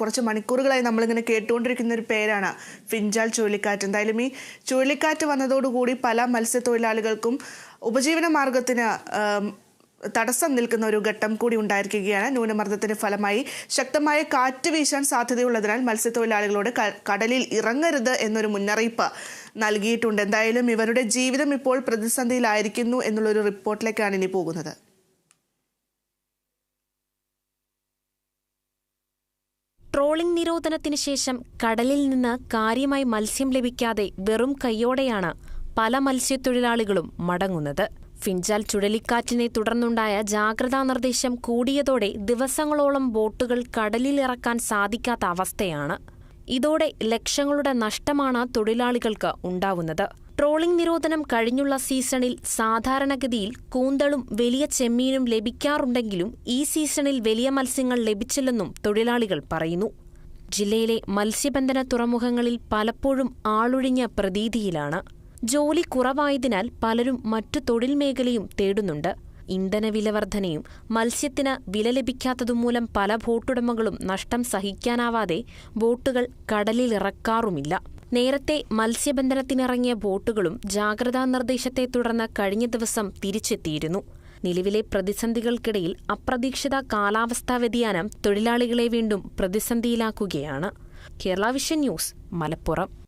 കുറച്ച് മണിക്കൂറുകളായി നമ്മളിങ്ങനെ കേട്ടുകൊണ്ടിരിക്കുന്ന ഒരു പേരാണ് ഫിഞ്ചാൽ ചുഴലിക്കാറ്റ്. എന്തായാലും ഈ ചുഴലിക്കാറ്റ് വന്നതോടുകൂടി പല മത്സ്യത്തൊഴിലാളികൾക്കും ഉപജീവന മാർഗത്തിന് തടസ്സം നിൽക്കുന്ന ഒരു ഘട്ടം കൂടി ഉണ്ടായിരിക്കുകയാണ്. ന്യൂനമർദ്ദത്തിന്റെ ഫലമായി ശക്തമായ കാറ്റ് വീശാൻ സാധ്യതയുള്ളതിനാൽ മത്സ്യത്തൊഴിലാളികളോട് കടലിൽ ഇറങ്ങരുത് എന്നൊരു മുന്നറിയിപ്പ് നൽകിയിട്ടുണ്ട്. എന്തായാലും ഇവരുടെ ജീവിതം ഇപ്പോൾ പ്രതിസന്ധിയിലായിരിക്കുന്നു എന്നുള്ളൊരു റിപ്പോർട്ടിലേക്കാണ് ഇനി പോകുന്നത്. ട്രോളിംഗ് നിരോധനത്തിന് ശേഷം കടലിൽ നിന്ന് കാര്യമായി മത്സ്യം ലഭിക്കാതെ വെറും കൈയോടെയാണ് പല മത്സ്യത്തൊഴിലാളികളും മടങ്ങുന്നത്. ഫിഞ്ചാൽ ചുഴലിക്കാറ്റിനെ തുടർന്നുണ്ടായ ജാഗ്രതാ നിർദ്ദേശം കൂടിയതോടെ ദിവസങ്ങളോളം ബോട്ടുകൾ കടലിൽ ഇറക്കാൻ സാധിക്കാത്ത അവസ്ഥയാണ്. ഇതോടെ ലക്ഷങ്ങളുടെ നഷ്ടമാണ് തൊഴിലാളികൾക്ക് ഉണ്ടാവുന്നത്. ട്രോളിംഗ് നിരോധനം കഴിഞ്ഞുള്ള സീസണിൽ സാധാരണഗതിയിൽ കൂന്തളും വലിയ ചെമ്മീനും ലഭിക്കാറുണ്ടെങ്കിലും ഈ സീസണിൽ വലിയ മത്സ്യങ്ങൾ ലഭിച്ചില്ലെന്നും തൊഴിലാളികൾ പറയുന്നു. ജില്ലയിലെ മത്സ്യബന്ധന തുറമുഖങ്ങളിൽ പലപ്പോഴും ആളൊഴിഞ്ഞ പ്രതീതിയിലാണ്. ജോലി കുറവായതിനാൽ പലരും മറ്റു തൊഴിൽ മേഖലയും തേടുന്നുണ്ട്. ഇന്ധന വിലവർധനയും മത്സ്യത്തിന് വില ലഭിക്കാത്തതുമൂലം പല ബോട്ടുടമകളും നഷ്ടം സഹിക്കാനാവാതെ ബോട്ടുകൾ കടലിലിറക്കാറുമില്ല. നേരത്തെ മത്സ്യബന്ധനത്തിനിറങ്ങിയ ബോട്ടുകളും ജാഗ്രതാ നിർദ്ദേശത്തെ തുടർന്ന് കഴിഞ്ഞ ദിവസം തിരിച്ചെത്തിയിരുന്നു. നിലവിലെ പ്രതിസന്ധികൾക്കിടയിൽ അപ്രതീക്ഷിത കാലാവസ്ഥാ വ്യതിയാനം തൊഴിലാളികളെ വീണ്ടും പ്രതിസന്ധിയിലാക്കുകയാണ്. Kerala vision news Malappuram.